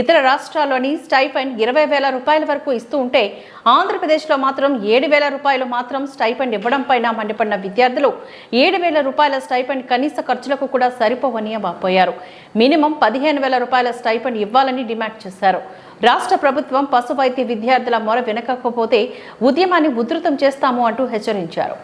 ఇతర రాష్ట్రాల్లోని స్టైఫండ్ ఇరవై వేల రూపాయల వరకు ఇస్తూ ఉంటే ఆంధ్రప్రదేశ్లో మాత్రం ఏడు వేల రూపాయలు మాత్రం స్టైఫండ్ ఇవ్వడంపైన మండిపడిన విద్యార్థులు ఏడు వేల రూపాయల స్టైఫండ్ కనీస ఖర్చులకు కూడా సరిపోవని వాపోయారు మినిమం పదిహేను వేల రూపాయల స్టైఫండ్ ఇవ్వాలని డిమాండ్ చేశారు. రాష్ట్ర ప్రభుత్వం పశు వైద్య విద్యార్థుల మొర వినకపోతే ఉద్యమాన్ని ఉధృతం చేస్తాము అంటూ హెచ్చరించారు.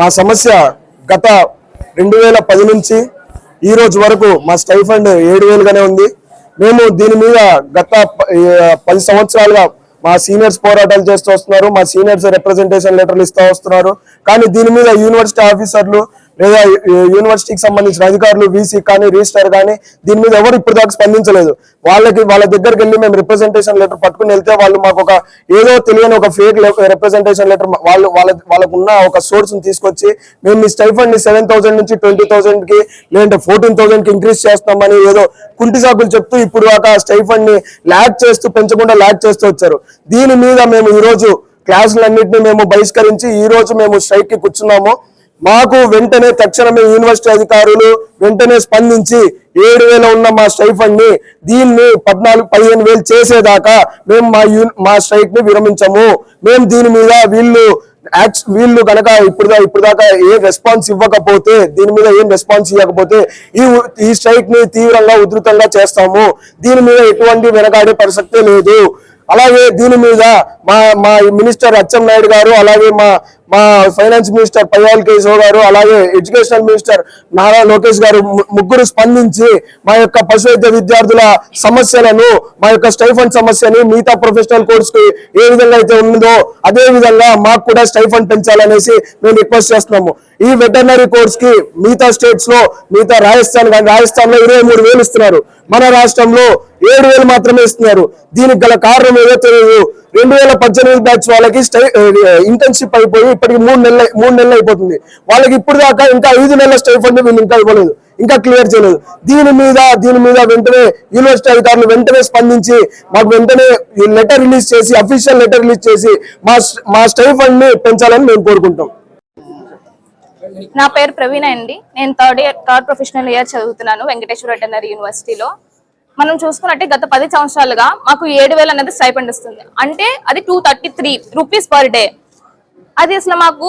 మా సమస్య గత రెండు వేల పది నుంచి ఈ రోజు వరకు మా స్టైఫండ్ ఏడు వేలుగానే ఉంది. మేము దీని మీద గత పది సంవత్సరాలుగా మా సీనియర్స్ పోరాటాలు చేస్తూ వస్తున్నారు. మా సీనియర్స్ రిప్రజెంటేషన్ లెటర్లు ఇస్తూ వస్తున్నారు. కానీ దీని మీద యూనివర్సిటీ ఆఫీసర్లు లేదా యూనివర్సిటీకి సంబంధించిన అధికారులు వీసీ కానీ రిజిస్టర్ కానీ దీని మీద ఎవరు ఇప్పుడు దాకా స్పందించలేదు. వాళ్ళకి వాళ్ళ దగ్గరికి వెళ్ళి మేము రిప్రజెంటేషన్ లెటర్ పట్టుకుని వెళ్తే వాళ్ళు మాకు ఒక ఏదో తెలియని ఒక ఫేక్ రిప్రజెంటేషన్ లెటర్ వాళ్ళు వాళ్ళ వాళ్ళకు ఉన్న ఒక సోర్స్ని తీసుకొచ్చి మేము మీ స్టైఫండ్ని సెవెన్ థౌసండ్ నుంచి ట్వంటీ థౌసండ్కి లేదంటే ఫోర్టీన్ థౌసండ్కి ఇంక్రీజ్ చేస్తామని ఏదో కుంటి సాకులు చెప్తూ ఇప్పుడు దాకా స్టైఫండ్ని ల్యాక్ చేస్తూ పెంచకుండా ల్యాక్ చేస్తూ వచ్చారు. దీని మీద మేము ఈ రోజు క్లాసులన్నింటినీ మేము బహిష్కరించి ఈ రోజు మేము స్ట్రైక్కి కూర్చున్నాము. మాకు వెంటనే తక్షణమే యూనివర్సిటీ అధికారులు వెంటనే స్పందించి ఏడు వేల ఉన్న మా స్ట్రైఫండ్ని దీన్ని పద్నాలుగు పదిహేను వేలు చేసేదాకా మేము మా యూ మా స్ట్రైక్ని విరమించము. మేము దీని మీద వీళ్ళు వీళ్ళు కనుక ఇప్పుడు దా- ఇప్పుడు దాకా ఏ రెస్పాన్స్ ఇవ్వకపోతే దీని మీద ఏం రెస్పాన్స్ ఇవ్వకపోతే ఈ ఈ స్ట్రైక్ని తీవ్రంగా ఉధృతంగా చేస్తాము. దీని మీద ఎటువంటి వెనకాడే ప్రసక్తే లేదు. అలాగే దీని మీద మా మా మినిస్టర్ అచ్చెం నాయుడు గారు అలాగే మా మా ఫైనాన్స్ మినిస్టర్ పయ్యాల్ కేశవ్ గారు అలాగే ఎడ్యుకేషనల్ మినిస్టర్ నారా లోకేష్ గారు ముగ్గురు స్పందించి మా యొక్క పశు వైద్య విద్యార్థుల సమస్యలను మా యొక్క స్టైఫండ్ సమస్యని మిగతా ప్రొఫెషనల్ కోర్స్కి ఏ విధంగా అయితే ఉందో అదే విధంగా మాకు కూడా స్టైఫండ్ పెంచాలనేసి మేము రిక్వెస్ట్ చేస్తున్నాము. ఈ వెటర్నరీ కోర్స్కి మిగతా స్టేట్స్లో మిగతా రాజస్థాన్ కానీ రాజస్థాన్లో ఇరవై మూడు వేలు ఇస్తున్నారు. మన రాష్ట్రంలో ఏడు వేలు మాత్రమే ఇస్తున్నారు. దీనికి గల కారణం ఏదో తెలియదు. రెండు వేల పద్దెనిమిది బ్యాచ్ వాళ్ళకి ఇంటర్న్షిప్ అయిపోయి ఇప్పటికి మూడు నెలలు మూడు నెలలు అయిపోతుంది. వాళ్ళకి ఇప్పుడు దాకా ఇంకా ఐదు నెలల స్టైఫండ్ వీళ్ళు ఇంకా ఇవ్వలేదు. ఇంకా క్లియర్ చేయలేదు. దీని మీద దీని మీద వెంటనే యూనివర్సిటీ అధికారులు వెంటనే స్పందించి మాకు వెంటనే లెటర్ రిలీజ్ చేసి అఫీషియల్ లెటర్ రిలీజ్ చేసి మా మా స్టైఫండ్ని పెంచాలని మేము కోరుకుంటాం. నా పేరు ప్రవీణ అండి. నేను third year third professional year చదువుతున్నాను వెంకటేశ్వర వెటనరీ యూనివర్సిటీలో మనం చూసుకున్నట్టే గత పది సంవత్సరాలుగా మాకు ఏడు వేలు అనేది స్టైపెండ్ వస్తుంది. అంటే అది two thirty three rupees per day అది అసలు మాకు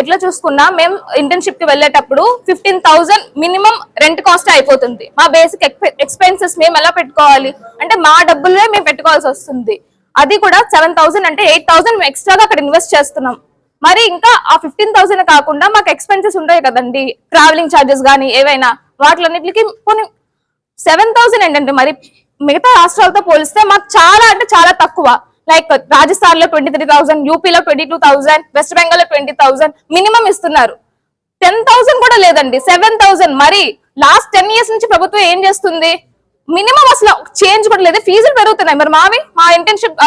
ఎట్లా చూసుకున్నా మేము ఇంటర్న్షిప్కి వెళ్ళేటప్పుడు fifteen thousand minimum rent cost అయిపోతుంది. మా బేసిక్ ఎక్స్పెన్సెస్ మేము ఎలా పెట్టుకోవాలి? అంటే మా డబ్బులే మేము పెట్టుకోవాల్సి వస్తుంది. అది కూడా సెవెన్ థౌసండ్ అంటే ఎయిట్ థౌసండ్ మేము ఎక్స్ట్రాగా అక్కడ ఇన్వెస్ట్ చేస్తున్నాం. మరి ఇంకా ఆ ఫిఫ్టీన్ థౌసండ్ కాకుండా మాకు ఎక్స్పెన్సెస్ ఉంటాయి కదండి. ట్రావెలింగ్ ఛార్జెస్ కానీ ఏవైనా వాటిలన్నిటికి కొన్ని సెవెన్ థౌసండ్ ఏంటంటే మరి మిగతా రాష్ట్రాలతో పోలిస్తే మాకు చాలా అంటే చాలా తక్కువ. లైక్ రాజస్థాన్లో ట్వంటీ త్రీ థౌసండ్ యూపీలో ట్వంటీ టూ థౌసండ్ వెస్ట్ బెంగాల్లో ట్వంటీ థౌసండ్ మినిమం ఇస్తున్నారు. టెన్ థౌసండ్ కూడా లేదండి సెవెన్ థౌసండ్ మరి లాస్ట్ టెన్ ఇయర్స్ నుంచి ప్రభుత్వం ఏం చేస్తుంది? మినిమం అసలు చేంజ్ కూడా లేదు ఫీజులు పెరుగుతున్నాయి. మరి మావి మా ఇంటర్న్షిప్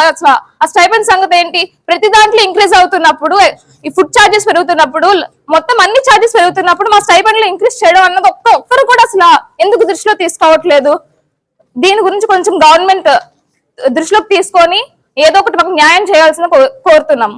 ఆ స్టైపెండ్ సంగతి ఏంటి? ప్రతి దాంట్లో ఇంక్రీజ్ అవుతున్నప్పుడు ఈ ఫుడ్ ఛార్జెస్ పెరుగుతున్నప్పుడు మొత్తం అన్ని ఛార్జెస్ పెరుగుతున్నప్పుడు మా స్టైపెండ్లో ఇంక్రీజ్ చేయడం అన్నది ఒక్క ఒక్కరు కూడా దృష్టిలో తీసుకోవట్లేదు. దీని గురించి కొంచెం గవర్నమెంట్ దృష్టిలోకి తీసుకొని ఏదో ఒకటి మాకు న్యాయం చేయాల్సిన కోరుతున్నాము